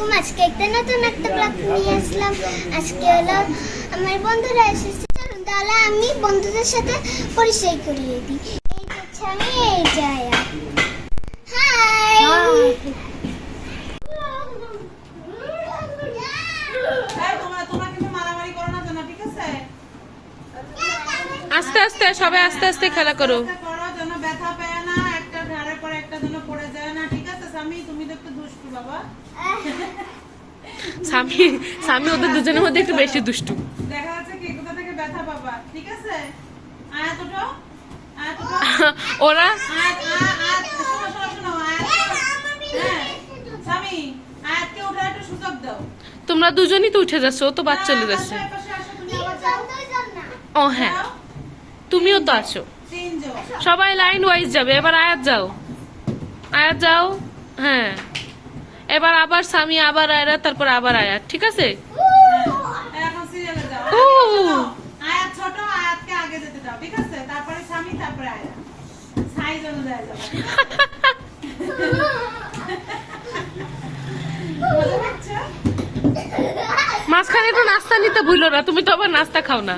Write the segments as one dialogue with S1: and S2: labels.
S1: আলাইকুম আজকে একটা নতুন একটা ব্লগ নিয়ে আসলাম। আজকে হলো আমার বন্ধুরা এসেছে। চলুন তাহলে আমি বন্ধুদের সাথে পরিচয় করিয়ে দিই। এই হচ্ছে আমি এই জায়া হাই?
S2: আস্তে আস্তে সবাই আস্তে আস্তে খেলা করো
S3: আস্তে করো যেন ব্যথা পায় না, একটা ঘাড়ের পর একটা যেন পড়ে যায় না, ঠিক আছে? স্বামী, তুমি তো একটু দুষ্টু বাবা।
S2: স্বামী স্বামী ওদের দুজনের মধ্যে একটু বেশি দুষ্টু।
S3: দেখা যাচ্ছে কে কোথা থেকে ব্যথা পাবা, ঠিক আছে? আয়াত ওঠো, আয়াত ওঠো,
S2: ওরা। তোমরা দুজনই তো উঠে যাচ্ছ ও তো বাদ চলে
S3: হ্যাঁ,
S2: যাচ্ছে।
S3: আবার যাও।
S2: ও হ্যাঁ। তুমিও তো আছো। সবাই লাইন ওয়াইজ যাবে এবার আয়াত যাও। আয়াত যাও হ্যাঁ। এবার আবার স্বামী আবার আয়রা তারপর আবার আয়াত ঠিক আছে?
S3: পারছ?
S2: মাঝখানে একটু নাস্তা নিতে ভুলো না তুমি তো আবার নাস্তা খাও না।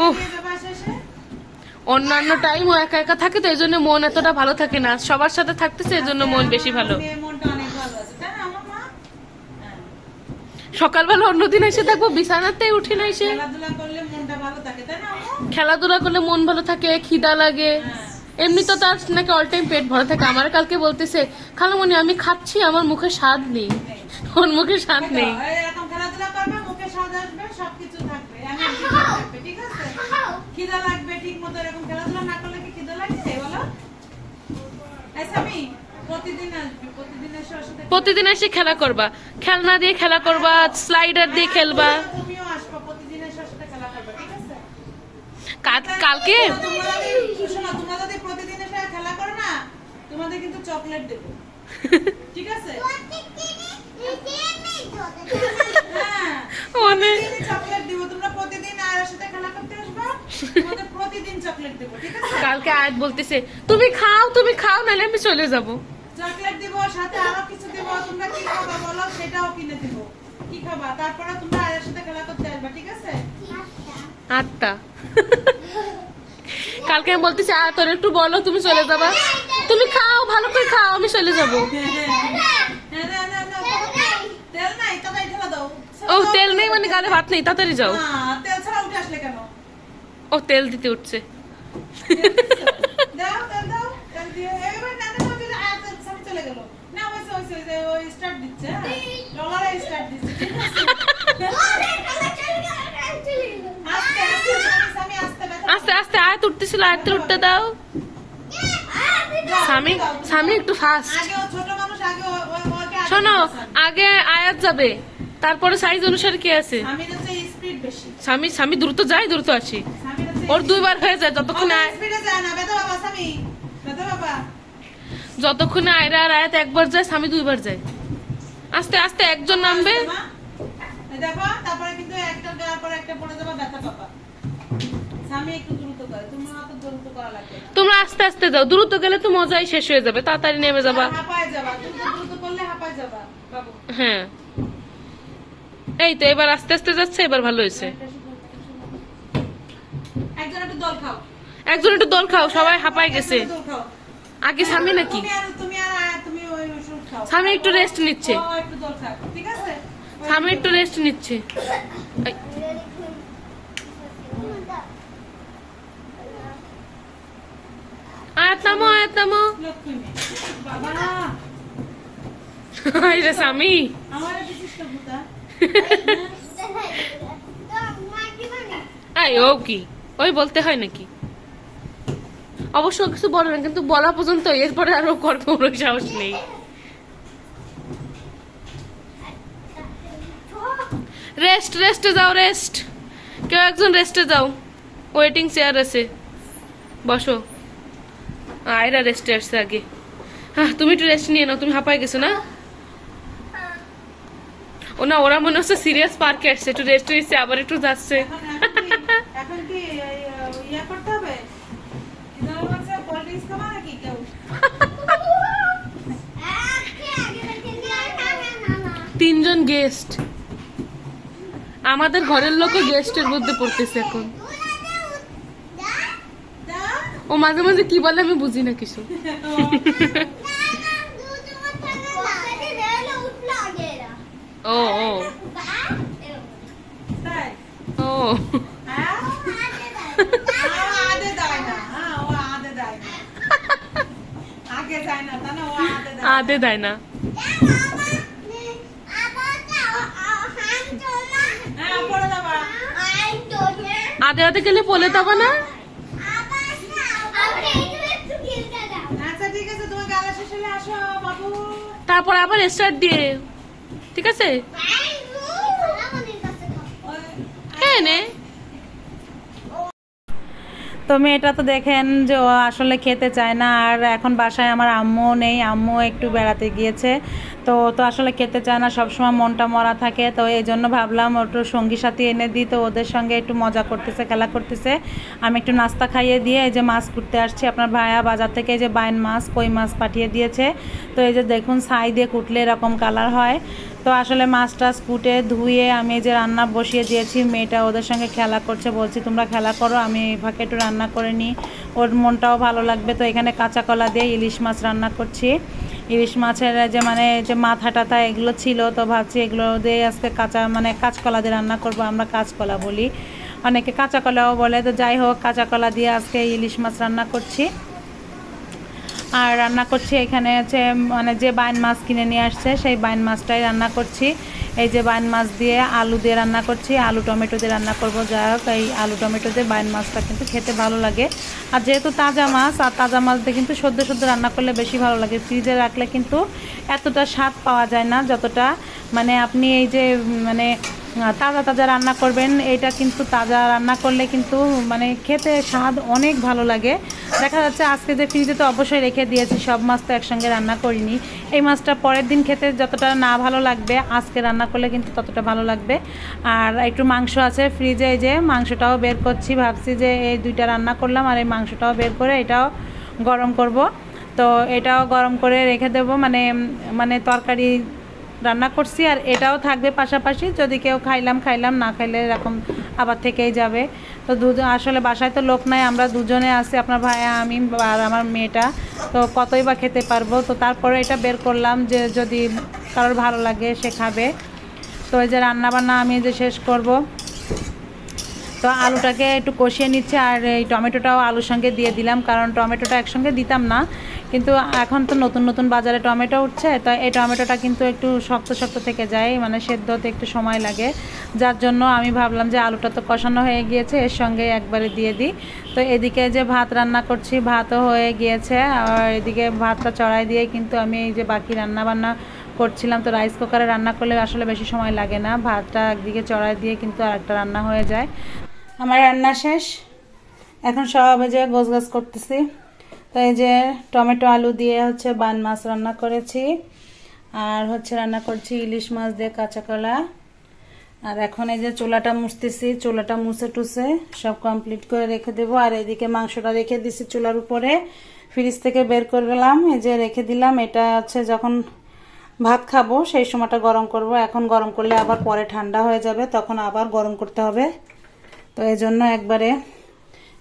S2: উফ। অন্যান্য টাইম ও একা একা থাকে তো এই জন্য মন এতটা ভালো থাকে না। সবার সাথে থাকতেছে এই জন্য মন বেশি ভালো। সকালবেলা অন্যদিন এসে থাকব বিছানাতেই উঠি না এসে।
S3: খেলাধুলা করলে
S2: মন ভালো থাকে খিদা লাগে।
S3: হ্যাঁ।
S2: এমনি তো তার নাকি অল টাইম পেট ভরা থাকে। আমার কালকে বলতেছে খালামণি আমি খাচ্ছি আমার মুখে স্বাদ নেই। ওর মুখে স্বাদ নেই।
S3: খেলাধুলা করবে মুখে স্বাদ আসবে সবকিছু থাকবে এনার্জি থাকবে ঠিক আছে খিদা লাগবে ঠিক মতো এরকম খেলাধুলা না করলে কি খিদা লাগে বলো? প্রতিদিন আসবে প্রতিদিন এসে
S2: প্রতিদিন এসে খেলা করবা। খেলনা দিয়ে খেলা করবা স্লাইডার দিয়ে খেলবা।
S3: তুমিও আসবে প্রতিদিন এসে সাথে খেলা করবে ঠিক আছে?
S2: কালকে?
S3: তোমরা শোনো তোমরা যদি প্রতিদিন এসে খেলা করো না তোমাদের কিন্তু চকলেট দেবো ঠিক আছে? হ্যাঁ
S2: অনেক
S3: চকলেট দিব তোমরা প্রতিদিন আর ওর সাথে খেলা করতে প্রতিদিন চকলেট দেবো ঠিক আছে?
S2: কালকে আয়াত বলতেছে তুমি খাও তুমি খাও নাহলে আমি চলে যাব।
S3: চকলেট দিব সাথে আরও কিছু দিব তোমরা কি খাবা বলো সেটাও কিনে দিব। কি খাবা? তারপরে তোমরা আয়ের সাথে খেলা করতে আসবে ঠিক আছে?
S2: আটটা। কালকে আমি বলতেছি আয় তোর একটু বলো তুমি চলে যাবা? তুমি খাও ভালো করে খাও আমি চলে যাব।
S3: হ্যাঁ, ঢেলে দাও।
S2: ও তেল নেই মানে গালে ভাত নেই তাড়াতাড়ি যাও।
S3: হ্যাঁ, তেল ছাড়া উঠে আসলে কেন?
S2: ও তেল দিতে উঠছে।
S3: আস্তে আস্তে
S2: আয়াত উঠতেছিল আয়াতের উঠতে দাও। স্বামী স্বামী একটু ফাস্ট শোনো আগে আয়াত যাবে তারপরে সাইজ অনুসারে কে আছে? স্বামী স্বামী দ্রুত যায় দ্রুত আসি। ওর দুইবার হয়ে যায় যতক্ষণ যতক্ষণে আয়রা আর আয়াত একবার যায় স্বামী দুইবার যায়। আস্তে আস্তে একজন নামবে।
S3: আস্তে মা। এই দেখো তারপরে কিন্তু একটা দেওয়ার পর একটা পড়ে যাবে ব্যথা পাবা স্বামী একটু দ্রুত করে। তোমার অত দ্রুত করা লাগবে
S2: তোমরা আস্তে আস্তে যাও। দ্রুত গেলে তো মজাই শেষ হয়ে যাবে। তাড়াতাড়ি নেমে যাবা।
S3: হাঁপায় যাবা। তুমি দ্রুত করলে হাঁপায় যাবা। বাবু।
S2: হ্যাঁ। এই তো এবার আস্তে আস্তে যাচ্ছে এবার ভালো হয়েছে।
S3: একজন একটু দল খাও।
S2: একজন একটু দল খাও সবাই হাঁপাই গেছে। আগে স্বামী নাকি?
S3: তুমি আর তুমি আর আয়া, তুমি ওই ওষুধ খাও।
S2: স্বামী একটু রেস্ট নিচ্ছে।
S3: ও একটু দল খাও ঠিক আছে?
S2: স্বামী একটু রেস্ট নিচ্ছে। স্বামী। এই ও কি? ওই বলতে হয় নাকি? অবশ্য কিছু বলে না, কিন্তু বলা পর্যন্ত এরপরে আর ও সাহস নেই। রেস্ট রেস্টে যাও রেস্ট কেউ একজন রেস্টে যাও। ওয়েটিং চেয়ার আছে। বসো। আয়রা রেস্টে আসছে আগে। হ্যাঁ তুমি একটু রেস্ট নিয়ে নাও, তুমি হাঁপাই গেছো না? ও না, ওরা মনে হচ্ছে সিরিয়াস পার্কে আসছে, একটু রেস্ট নিচ্ছে, আবার একটু যাচ্ছে। তিনজন গেস্ট। আমাদের ঘরের লোকও গেস্টের মধ্যে পড়তেছে এখন। ও মাঝে মাঝে কি বলে আমি বুঝি না কিছু। ও ও। ও।
S1: আদে দেয় না। আদে আদে
S2: গেলে বলে দেবো না?
S1: আচ্ছা
S2: তারপর আবার স্টার্ট দিয়ে। ঠিক আছে? হ্যাঁ নে।
S3: তো মেয়েটা তো দেখেন যে ও আসলে খেতে চায় না, আর এখন বাসায় আমার আম্মু নেই আম্মু একটু বেড়াতে গিয়েছে। তো ও তো আসলে খেতে চায় না, সবসময় মনটা মরা থাকে। তো এই জন্য ভাবলাম একটু সঙ্গী সাথী এনে দিই। তো ওদের সঙ্গে একটু মজা করতেছে, খেলা করতেছে। আমি একটু নাস্তা খাইয়ে দিয়ে এই যে মাছ কুটতে আসছি। আপনার ভাইয়া বাজার থেকে এই যে বাইন মাছ, কই মাছ পাঠিয়ে দিয়েছে। তো এই যে দেখুন, ছাই দিয়ে কুটলে এরকম কালার হয়। তো আসলে মাছ টাছ কুটে ধুয়ে আমি এই যে রান্না বসিয়ে দিয়েছি। মেয়েটা ওদের সঙ্গে খেলা করছে, বলছি, তোমরা খেলা করো, আমি ফাঁকে একটু রান্না করে নিই। ওর মনটাও ভালো লাগবে। তো এখানে কাঁচা কলা দিয়ে ইলিশ মাছ রান্না করছি। ইলিশ মাছের যে মানে যে মাথা টাথা এগুলো ছিল, তো ভাবছি এগুলো দিয়ে আজকে কাঁচা মানে কাঁচকলা দিয়ে রান্না করব, আমরা কাঁচকলা বলি। অনেকে কাঁচা কলাও বলে, তো যাই হোক কাঁচা কলা দিয়ে আজকে ইলিশ মাছ রান্না করছি। আর রান্না করছি এখানে হচ্ছে মানে যে বাইন মাছ কিনে নিয়ে আসছে, সেই বাইন মাছটাই রান্না করছি। এই যে বাইন মাছ দিয়ে আলু দিয়ে রান্না করছি, আলু টমেটো দিয়ে রান্না করব। যাই হোক, এই আলু টমেটো দিয়ে বাইন মাছটা কিন্তু খেতে ভালো লাগে। আর যেহেতু তাজা মাছ, আর তাজা মাছ দিয়ে কিন্তু সদ্য সদ্য রান্না করলে বেশি ভালো লাগে। ফ্রিজে রাখলে কিন্তু এতটা স্বাদ পাওয়া যায় না, যতটা মানে আপনি এই যে মানে তাজা তাজা রান্না করবেন। এটা কিন্তু তাজা রান্না করলে কিন্তু মানে খেতে স্বাদ অনেক ভালো লাগে। দেখা যাচ্ছে আজকে যে ফ্রিজে তো অবশ্যই রেখে দিয়েছি, সব মাছ তো একসঙ্গে রান্না করিনি। এই মাছটা পরের দিন খেতে যতটা না ভালো লাগবে, আজকে রান্না করলে কিন্তু ততটা ভালো লাগবে। আর একটু মাংস আছে ফ্রিজে যে মাংসটাও বের করছি, ভাবছি যে এই দুইটা রান্না করলাম আর এই মাংসটাও বের করে এটাও গরম করব। তো এটাও গরম করে রেখে দেবো মানে মানে তরকারি রান্না করছি আর এটাও থাকবে পাশাপাশি। যদি কেউ খাইলাম খাইলাম, না খাইলে এরকম আবার থেকেই যাবে। তো দুজন আসলে বাসায় তো লোক নাই, আমরা দুজনে আছি, আপনার ভাইয়া আমি আর আমার মেয়েটা। তো কতই বা খেতে পারব? তো তারপরে এটা বের করলাম যে যদি কারোর ভালো লাগে সে খাবে। তো এই যে রান্নাবান্না আমি যে শেষ করব। তো আলুটাকে একটু কষিয়ে নিচ্ছে আর এই টমেটোটাও আলুর সঙ্গে দিয়ে দিলাম, কারণ টমেটোটা একসঙ্গে দিতাম না। কিন্তু এখন তো নতুন নতুন বাজারে টমেটো উঠছে তো এই টমেটোটা কিন্তু একটু শক্ত শক্ত থেকে যায় মানে সেদ্ধ হতে একটু সময় লাগে। যার জন্য আমি ভাবলাম যে আলুটা তো কষানো হয়ে গিয়েছে, এর সঙ্গে একবারে দিয়ে দিই। তো এদিকে যে ভাত রান্না করছি, ভাতও হয়ে গিয়েছে, আর এদিকে ভাতটা চড়াই দিয়ে কিন্তু আমি এই যে বাকি রান্না বান্না করছিলাম, তো রাইস কুকারে রান্না করলে আসলে বেশি সময় লাগে না, ভাতটা একদিকে চড়াই দিয়ে কিন্তু আরেকটা রান্না হয়ে যায়। আমার রান্না শেষ, এখন সব যে গোছ গাছ করতেছি। তো এই যে টমেটো আলু দিয়ে হচ্ছে বান মাছ রান্না করেছি। আর হচ্ছে রান্না করছি ইলিশ মাছ দিয়ে কাঁচা কলা। আর এখন এই যে চুলাটা মুছতেছি, চুলাটা মুছে টুছে সব কমপ্লিট করে রেখে দেবো। আর এদিকে মাংসটা রেখে দিছি চুলার উপরে। ফ্রিজ থেকে বের করে গেলাম, এই যে রেখে দিলাম। এটা হচ্ছে যখন ভাত খাব সেই সময়টা গরম করব। এখন গরম করলে আবার পরে ঠান্ডা হয়ে যাবে, তখন আবার গরম করতে হবে। তো এই জন্য একবারে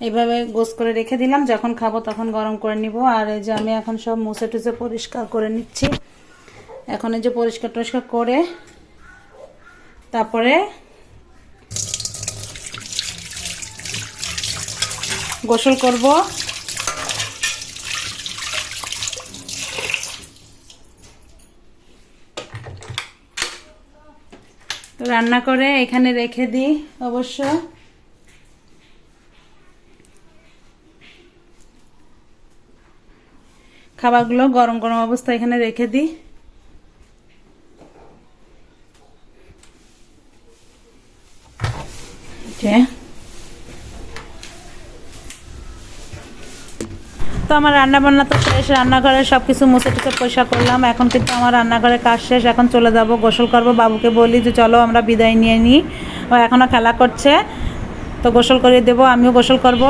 S3: এইভাবে গোস করে রেখে দিলাম। যখন খাব তখন গরম করে নিব। আর এই যে আমি এখন সব মুছে টুছে পরিষ্কার করে নিচ্ছি। এখন এই যে পরিষ্কার টরিষ্কার করে তারপরে গোসল করব। রান্না করে এখানে রেখে দিই অবশ্য। খাবারগুলো গরম গরম অবস্থায় এখানে রেখে দিই। তো আমার রান্না বান্না তো শেষ, রান্নাঘরে সব কিছু মুছে টুছে পয়সা করলাম। এখন কিন্তু আমার রান্নাঘরে কাজ শেষ, এখন চলে যাব, গোসল করব। বাবুকে বলি যে চলো আমরা বিদায় নিয়ে নিই। ও এখনও খেলা করছে, তো গোসল করিয়ে দেবো, আমিও গোসল করব।